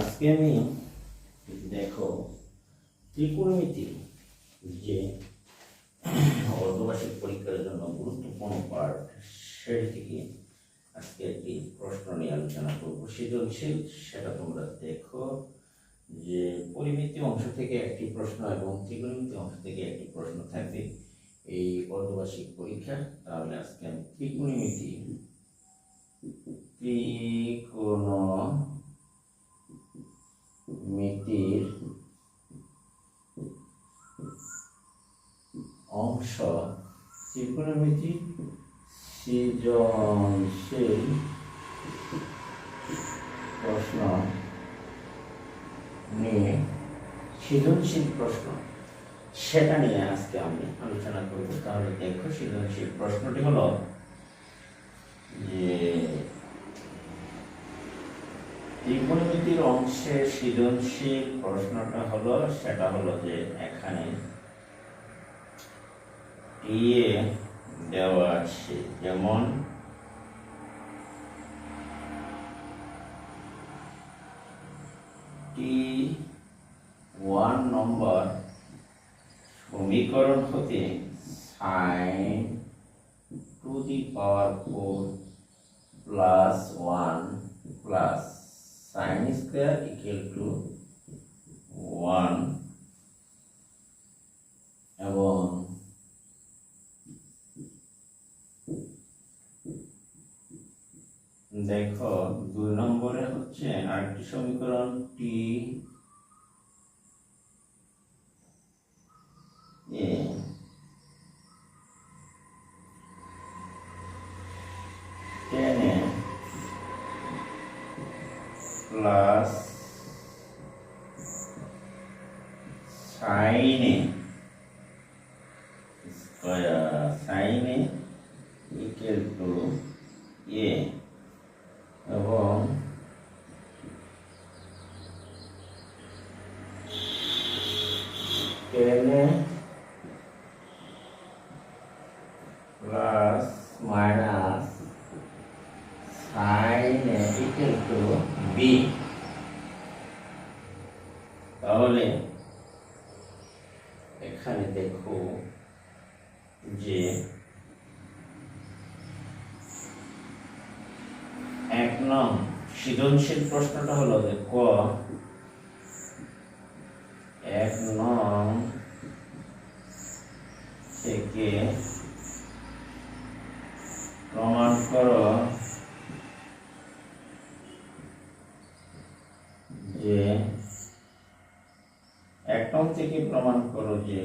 আজকে আমি দেখো ত্রিকোণমিতি যে অর্ধবার্ষিক পরীক্ষার জন্য গুরুত্বপূর্ণ পার্ট সেটি থেকে আজকে একটি প্রশ্ন নিয়ে আলোচনা করব। সৃজনশীল সেটা তোমরা দেখো যে পরিমিতি অংশ থেকে একটি প্রশ্ন এবং ত্রিকোণমিতি অংশ থেকে একটি প্রশ্ন থাকবে। এই অর্ধবার্ষিক পরীক্ষা, তাহলে আজকে আমি ত্রিকোণমিতি ত্রিকোণমিতির অংশ ত্রিকোণমিতি সৃজনশীল প্রশ্ন নিয়ে সৃজনশীল প্রশ্ন। সেটা নিয়ে আজকে আমি আলোচনা করব। তাহলে দেখো সৃজনশীল প্রশ্নটি হলো যে ত্রিকোণমিতির অংশে সৃজনশীল প্রশ্নটা হলো, সেটা হলো যে এখানে দেওয়া আছে, যেমন টি ওয়ান নম্বর সমীকরণ হতে sine to the power four plus one plus sine square equal to one এবং দেখো দুই নম্বরে হচ্ছে আরেকটি সমীকরণ টি টেনে প্লাস সাইনে স্কোয়ার সাইনে টু এ এবং টেনে plus minus sine equal to B তাহলে এখানে দেখো যে এক নং সৃজনশীল প্রশ্নটা হলো যে ক, এক নং থেকে প্রমাণ করো যে এক নং থেকে প্রমাণ করো যে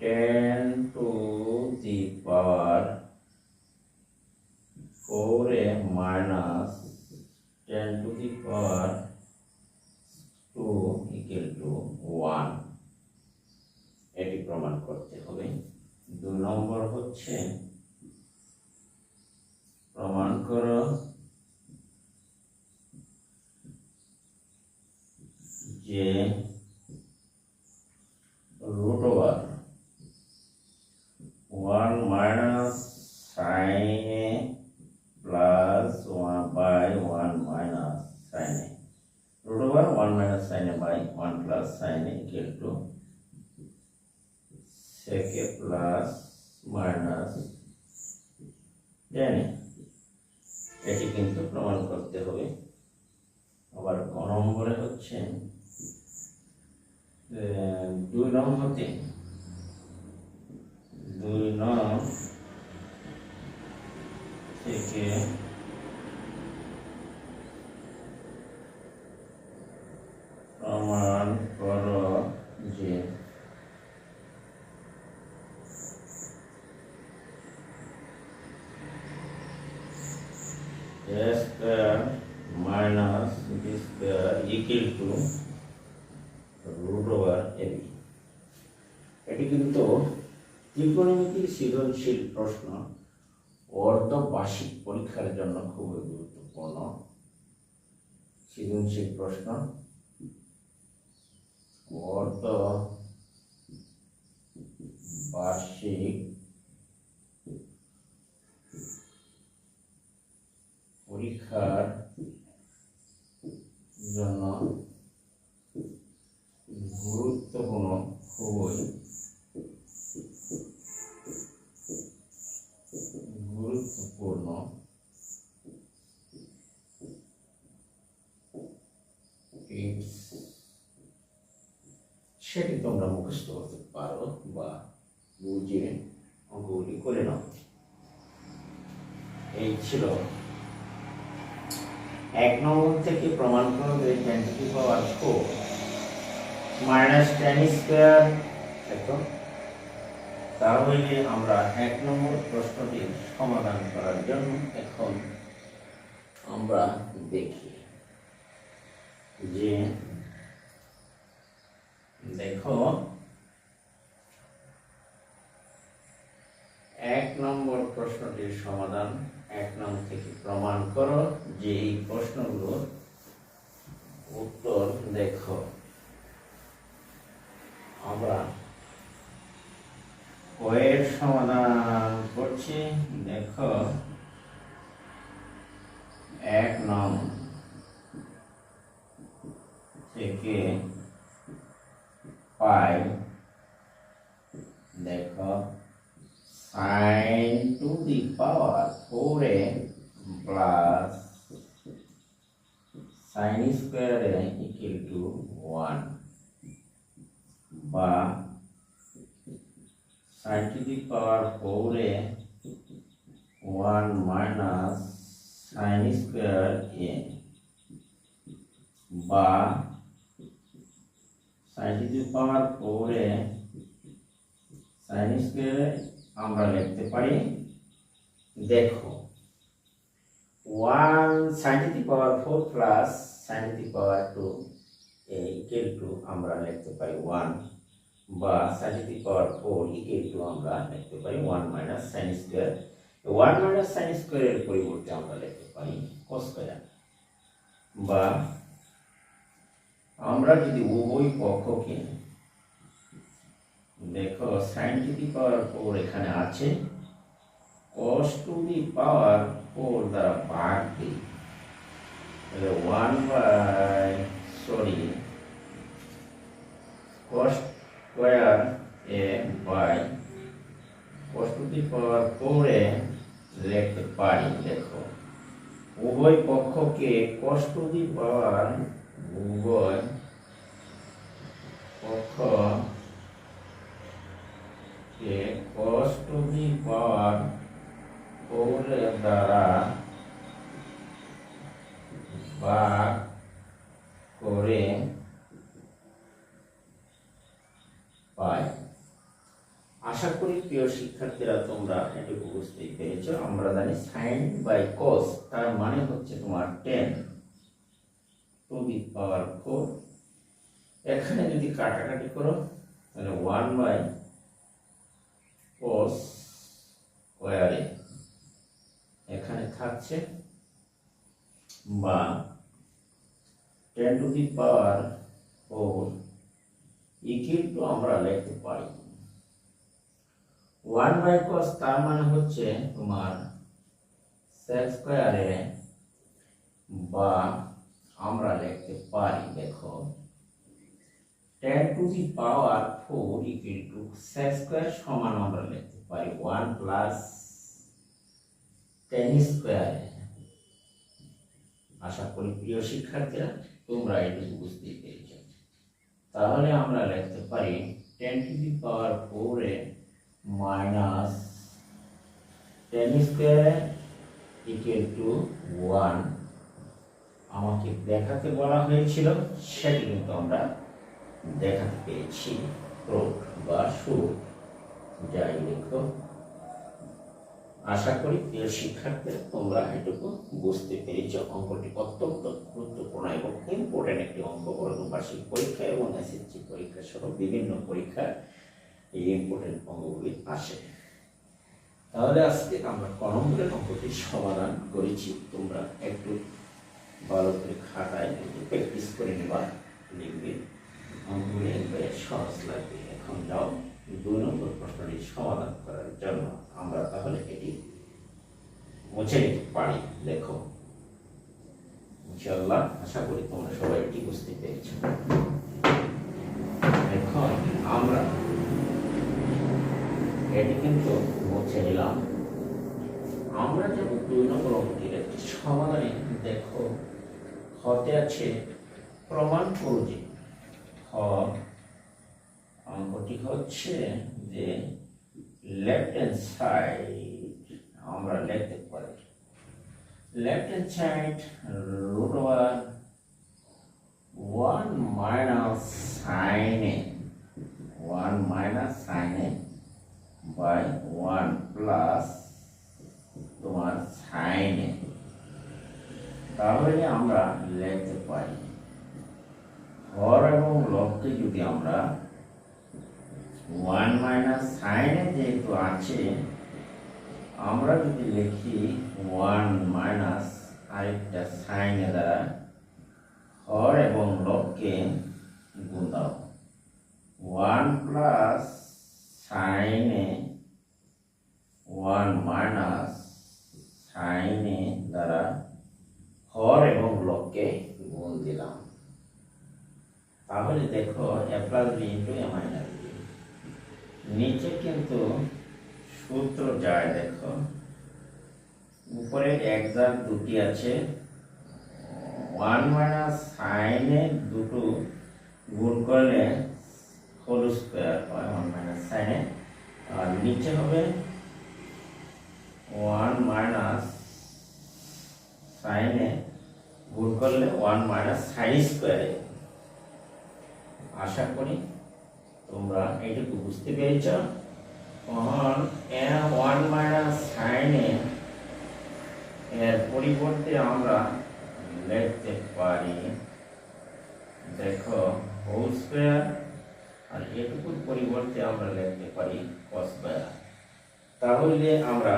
tan to the power four A minus tan to the power two equal to one এটি প্রমাণ করতে হবে। দুই নম্বর হচ্ছে, প্রমাণ করো। যে root over one minus sine A plus one by one minus sine root over one minus sine by one plus sine equal to sec plus minus জানি এটি কিন্তু প্রমাণ করতে হবে। আবার ক নম্বরে হচ্ছে দুই নং হতে দুই নং থেকে প্রমাণ করো যে a square minus b square equal to root over ab এটি কিন্তু ত্রিকোণমিতির সৃজনশীল প্রশ্ন অর্ধবার্ষিক পরীক্ষার জন্য খুবই গুরুত্বপূর্ণ। সৃজনশীল প্রশ্ন অর্ধ বার্ষিক পরীক্ষার জন্য গুরুত্বপূর্ণ খুবই গুরুত্বপূর্ণ tips সেটি তোমরা মুখস্থ করতে পারো বা বুঝে অঙ্কগুলি করে নাও এই ছিল এক নম্বর থেকে প্রমাণ করো যে tan to power four minus tan square তাহলে আমরা এক নম্বর প্রশ্নটি সমাধান করার জন্য এখন আমরা দেখি যে, দেখো, এক নম্বর প্রশ্নটির সমাধান এক নম্বর থেকে প্রমাণ করো যে এই প্রশ্নগুলোর উত্তর দেখো। আমরা কয়ের সমাধান করছি, দেখো। এক নং থেকে পাই, দেখো। Sine to the power four A plus sine square A equal to one বা sine to the power four A one minus sine square A বা sine to the power four A sine স্কোয়ারে আমরা লিখতে পারি, দেখো one sine to power four plus sine to power two equal to আমরা লিখতে পারি ওয়ান বা sine to power four equal to আমরা লিখতে পারি one minus sine square one minus sine স্কোয়ারের পরিবর্তে আমরা লিখতে পারি কস স্কোয়ার বা আমরা যদি উভয় পক্ষকে দেখো sine to the power four এখানে আছে। কস টু দি পাওয়ার ফোর দ্বারা ভাগ দিই। তাহলে one by sorry cos square A by cos to the power four A লিখতে পারি, দেখো। উভয় পক্ষকে কস টু দি পাওয়ার উভয় পক্ষ কে cos টু দি পাওয়ার ফোরের দ্বারা ভাগ করে পাই আশা করি প্রিয় শিক্ষার্থীরা তোমরা এটুকু বুঝতেই পেরেছ। আমরা জানি সাইন বাই কস তার মানে হচ্ছে তোমার tan to the power four এখানে যদি কাটাকাটি করো, তাহলে ওয়ান বাই cos স্কোয়ারে এখানে থাকছে বা tan to the power four equal to আমরা লিখতে পারি। ওয়ান বাই কস তার মানে হচ্ছে তোমার সেক স্কোয়ারে বা আমরা লিখতে পারি, দেখো। Tan to the power four equal to sec square সমান আমরা লিখতে পারি ওয়ান প্লাস টেন স্কোয়ার আশা করি প্রিয় শিক্ষার্থীরা, তোমরা এটুকু বুঝতেই পেরেছ। তাহলে আমরা লিখতে পারি tan to the power four A minus tan square equal to one আমাকে দেখাতে বলা হয়েছিল, সেটি কিন্তু আমরা দেখাতে পেরেছি প্রোট বা সুর যাই লেখো আশা করি প্রিয় শিক্ষার্থীরা তোমরা এটুকু বুঝতে পেরেছ। অঙ্কটি অত্যন্ত গুরুত্বপূর্ণ এবং ইম্পর্টেন্ট একটি অঙ্ক বার্ষিক পরীক্ষা এবং এসএসসি পরীক্ষা সহ বিভিন্ন পরীক্ষায় এই ইম্পর্টেন্ট অঙ্কগুলি আসে। তাহলে আজকে আমরা ক নম্বরের অঙ্কটি সমাধান করেছি। তোমরা একটু ভালো করে খাতায় প্র্যাকটিস করে নেবা, লিখবে। অঙ্কগুলি সহজ লাগবে। এখন যাও দুই নম্বর প্রশ্নটি সমাধান করার জন্য আমরা তাহলে এটি মুছে নিতে পারি দেখো ইনশাল্লাহ আশা করি তোমরা সবাই এটি বুঝতে পেরেছ। এখন আমরা এটি কিন্তু মুছে নিলাম। আমরা যেমন দুই নম্বর অঙ্কের একটি সমাধানে দেখো, হতে আছে প্রমাণ করো হ অঙ্কটি হচ্ছে যে লেফট হ্যান্ড সাইড আমরা লিখতে পারি left hand side root over one minus sine A one minus sine A by one plus তোমার সাইন এ তাহলে আমরা লিখতে পারি হর এবং লবকে যদি আমরা ওয়ান মাইনাস সাইনে যেহেতু আছে, আমরা যদি লিখি ওয়ান মাইনাস আরেকটা সাইনে দ্বারা হর এবং লবকে গুণ দাও। ওয়ান প্লাস সাইনে ওয়ান মাইনাস সাইনে দ্বারা হর এবং লবকে তাহলে দেখো A plus B into A minus B নিচে কিন্তু সূত্র যায়, দেখো। উপরে এক্সাম দুটি আছে। ওয়ান মাইনাস সাইনে দুটো গুণ করলে হোল স্কোয়ার হয় ওয়ান মাইনাস সাইনে আর নিচে হবে ওয়ান মাইনাস সাইনে গুণ করলে ওয়ান মাইনাস সাইন স্কোয়ারে আশা করি তোমরা এইটুকু বুঝতে পেরেছ। তখন ওয়ান মাইনাস সাইনে এর পরিবর্তে আমরা লিখতে পারি, দেখো আর এটুকুর পরিবর্তে আমরা লিখতে পারি তাহলে আমরা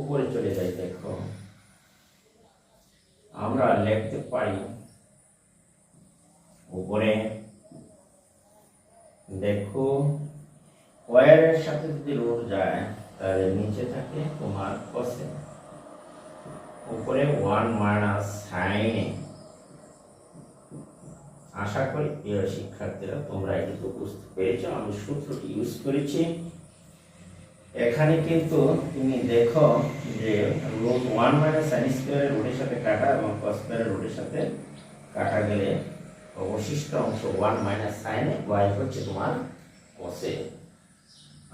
উপরে চলে যাই, দেখো। আমরা লিখতে পারি উপরে দেখো ওয়ারের সাথে যদি রোড যায়, তাহলে নিচে থাকে তোমার কসে উপরে ওয়ান মাইনাস সাইনে আশা করি প্রিয় শিক্ষার্থীরা, তোমরা এটুকু বুঝতে পেরেছ, আমি সূত্রটি ইউজ করেছি। এখানে কিন্তু তুমি দেখো যে রুট ওয়ান মাইনাস সাইন স্কোয়ারের রুটের সাথে কাটা এবং কস স্কোয়ারের রুটের সাথে কাটা গেলে অবশিষ্ট অংশ ওয়ান মাইনাস সাইনে ওয়াই হচ্ছে তোমার কসে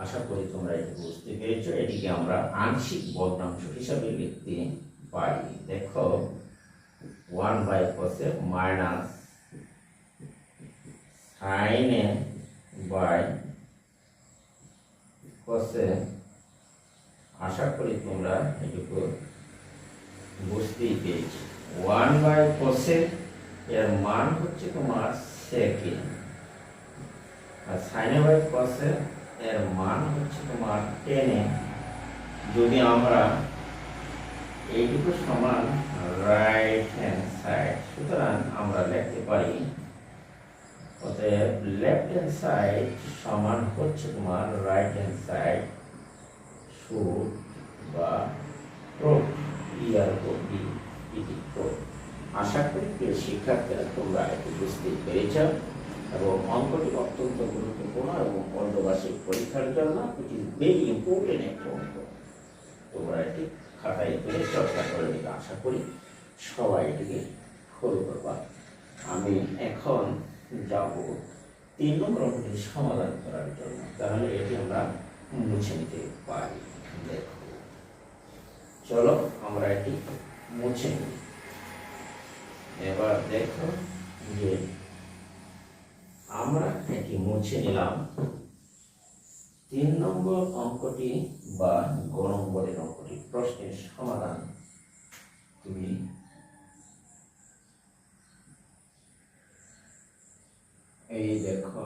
আশা করি তোমরা এটি বুঝতে পেরেছ। এটিকে আমরা আংশিক ভগ্নাংশ হিসাবে লিখতে পারি। দেখো ওয়ান বাই কসে মাইনাস সাইনে বাই কসে আশা করি তোমরা এটুকু বুঝতেই পেরেছি। ওয়ান বাই কসে এর মান হচ্ছে তোমার সেকেন্ড আর সাইনে বাই কসে এর মান হচ্ছে তোমার টেনে যদি আমরা এইটুকু সমান রাইট হ্যান্ড সাইড সুতরাং আমরা লিখতে পারি, অতএব লেফট হ্যান্ড সাইড সমান হচ্ছে তোমার রাইট হ্যান্ড সাইড শুড বা প্রোট ইয়ার বি ইটি প্রোট আশা করি প্রিয় শিক্ষার্থীরা তোমরা একটু বুঝতে পেরেছ এবং অঙ্কটি অত্যন্ত গুরুত্বপূর্ণ এবং অর্ধবার্ষিক পরীক্ষার জন্য ইজ ভেরি ইম্পর্টেন্ট একটা অঙ্ক। তোমরা এটি খাতায় তুলে চর্চা করে নিতে আশা করি সবাই এটিকে ফলো করবা। আমি এখন যাব তিন নম্বর অঙ্কটি সমাধান করার জন্য। তাহলে এটি আমরা মুছে নিতে পারি। দেখো। চলো আমরা এটি মুছে নিই। এবার দেখো যে আমরা এটি মুছে নিলাম। তিন নম্বর অঙ্কটি বা গ নম্বরের অঙ্কটি প্রশ্নের সমাধান। তুমি এই দেখো।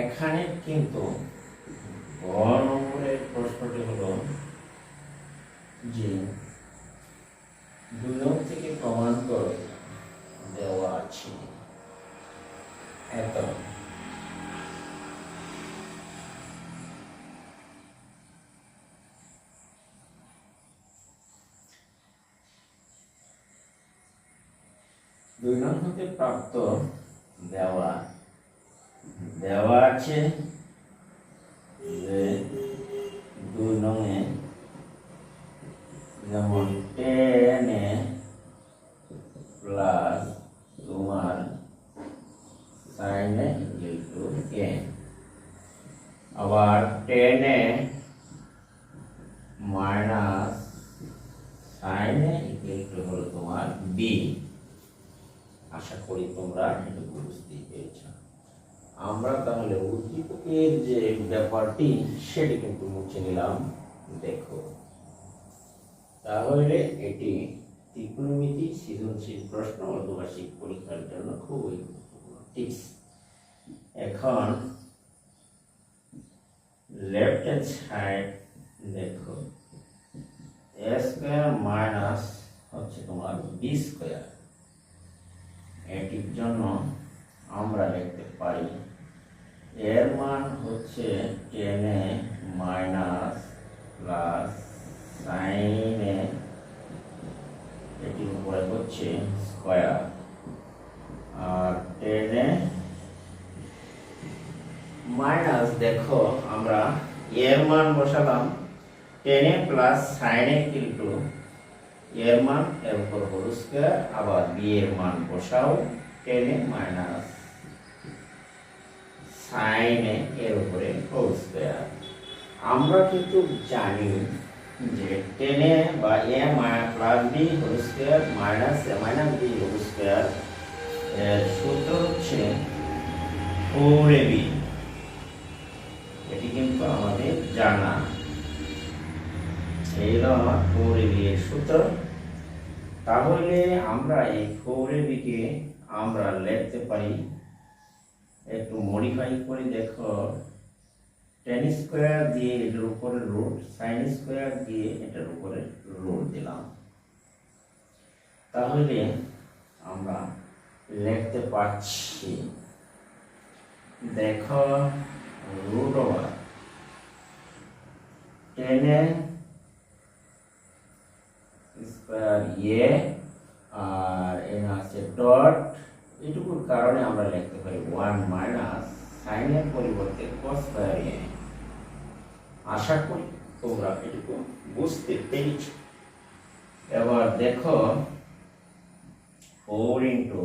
এখানে কিন্তু গ নম্বরের প্রশ্নটি হলো যে দুই নম্বর থেকে প্রমাণ করো দেওয়া আছে এত দুই নং হতে প্রাপ্ত দেওয়া। দেওয়া আছে যে দুই নঙে যেমন প্লাস তোমার sine A equal to N আবার tan A minus sine A equal to হলো তোমার বি আশা করি তোমরা এটুকু বুঝতেই পেরেছ আমরা তাহলে উদ্দীপকের যে ব্যাপারটি, সেটি কিন্তু মুছে নিলাম। দেখো। তাহলে এটি ত্রিকোণমিতি সৃজনশীল প্রশ্ন অর্ধবার্ষিক পরীক্ষার জন্য খুবই টিপস এখন লেফট হ্যান্ড সাইড দেখো। এ স্কোয়ার মাইনাস হচ্ছে তোমার বি স্কোয়ার এটির জন্য আমরা লিখতে পারি, এর মান হচ্ছে tan A minus plus sine A এটির উপরে হচ্ছে স্কোয়ার আর টেন এ মাইনাস দেখো আমরা এর মান বসালাম tan A plus sine A কিন্তু এর মান এর উপর হোল স্কোয়ার আবার বি এর মান বসাও tan A minus sine A এর উপরে হোল স্কোয়ার আমরা কিন্তু জানি যে টেন এ বা A plus B whole square minus A minus B whole square এর সূত্র হচ্ছে ফোর এ বি এটি কিন্তু আমাদের জানা। এই হলো আমার ফোর এ বি এর সূত্র। তাহলে আমরা এই ফোর বিকে আমরা লিখতে পারি, একটু মডিফাই করে দেখো টেন স্কোয়ার দিয়ে এটার উপরে রুট সাইন স্কোয়ার দিয়ে এটার উপরে রুট দিলাম। তাহলে আমরা লিখতে পাচ্ছি দেখো রুট ওভার টেনে স্কোয়ার ইয়ে আর এখানে আছে ডট এটুকুর কারণে আমরা লিখতে পারি ওয়ান মাইনাস সাইনের পরিবর্তে কস স্কোয়ার ইয়ে আশা করি তোমরা এটুকু বুঝতে পেরেছ। এবার দেখো ফোর ইন্টু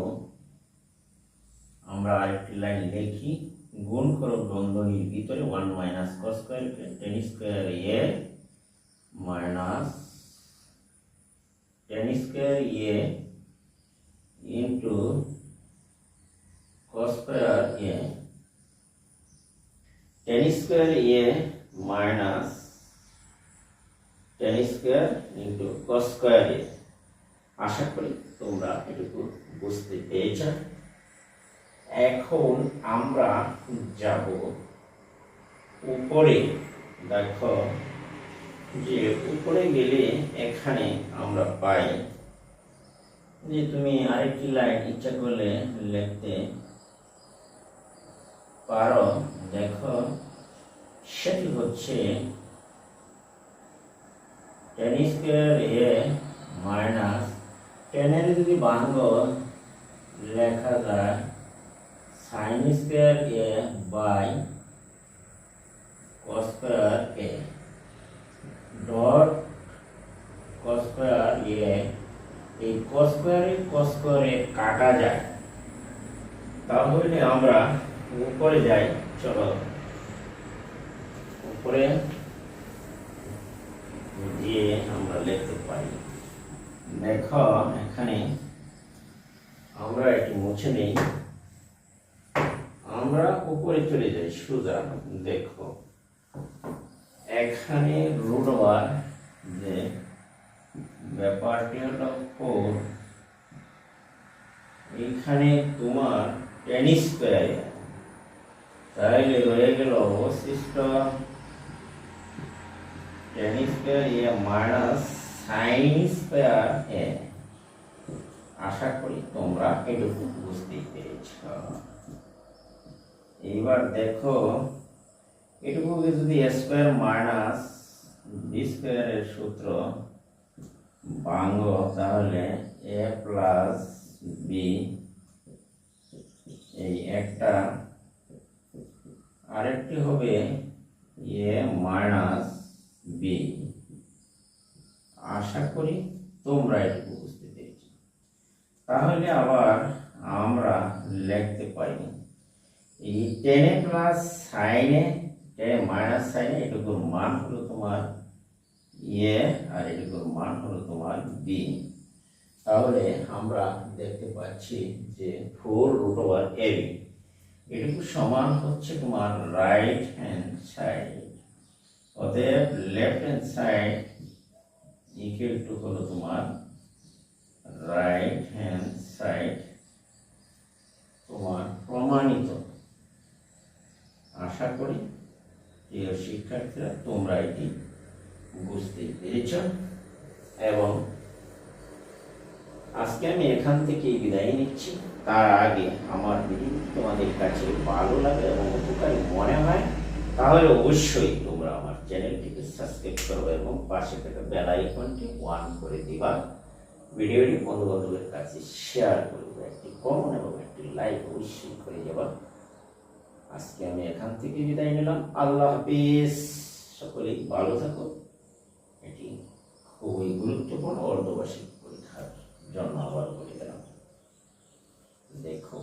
আমরা আরেকটি লাইন লিখি, গুণ করো বন্ধনীর ভিতরে one minus cos square tan square A minus tan square A into cos square a tan square a minus tan square into cos square a আশা করি তোমরা এটুকু বুঝতে পেরেছ এখন আমরা যাব উপরে দেখো যে উপরে গেলে এখানে আমরা পাই। যে তুমি আরেকটি লাইন ইচ্ছা করলে লিখতে পারো। দেখো, সেটি হচ্ছে টেন স্কোয়ার এ মাইনাস টেনের যদি বাঙ্গ লেখা যায় sine square A by cos square A dot cos square এই কস স্কোয়ারে কাটা যায়। তাহলে আমরা উপরে যাই, চলো। উপরে গিয়ে আমরা লিখতে পারি। দেখো, এখানে আমরা এটি মুছে নেই। আমরা উপরে চলে যাই সোজা দেখো। এখানে রুট ওভার যে ব্যাপারটি হলো ফোর এখানে তোমার টেনিস স্কোয়ার তাহলে রয়ে গেল অবশিষ্ট tan square A minus sine square A. আশা করি তোমরা এটুকু বুঝতেই পেরেছ। এইবার দেখো এটুকুকে যদি এ স্কোয়ার মাইনাস বি স্কোয়ারের সূত্র ভাঙো, তাহলে এ প্লাস বি এই একটা আরেকটি হবে এ মাইনাস বি আশা করি তোমরা এটুকু বুঝতে পেরেছ। তাহলে আবার আমরা লিখতে পারি এই টেনে প্লাস সাইনে টেনে মাইনাস সাইনে এটুকুর মান হলো তোমার এ, আর এটুকুর মান হলো তোমার বি। তাহলে আমরা দেখতে পাচ্ছি যে four root over A B এটুকু সমান হচ্ছে তোমার রাইট হ্যান্ড সাইড অতএব left hand side equal to হলো তোমার রাইট হ্যান্ড সাইড তোমার প্রমাণিত। আশা করি প্রিয় শিক্ষার্থীরা, তোমরা এটি বুঝতে পেরেছ এবং আজকে আমি এখান থেকে বিদায় নিচ্ছি। তার আগে আমার ভিডিও তোমাদের কাছে ভালো লাগে এবং উপকারী মনে হয়, তাহলে অবশ্যই তোমরা আমার চ্যানেলটিকে সাবস্ক্রাইব করবে এবং পাশে থাকা বেল আইকনটি ওয়ান করে দিবা। ভিডিওটি বন্ধু বান্ধবের কাছে শেয়ার করবে একটি কমন এবং একটি লাইক অবশ্যই করে যাবা। আজকে আমি এখান থেকে বিদায় নিলাম। আল্লাহ হাফিজ। সকলেই ভালো থাকো। এটি খুবই গুরুত্বপূর্ণ অর্ধবার্ষিক পরীক্ষার জন্য আবার বলে গেলাম দেখো,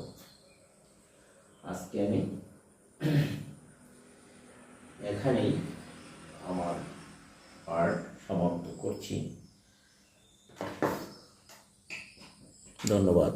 আজকে আমি এখানেই আমার পার্ট সমাপ্ত করছি। ধন্যবাদ।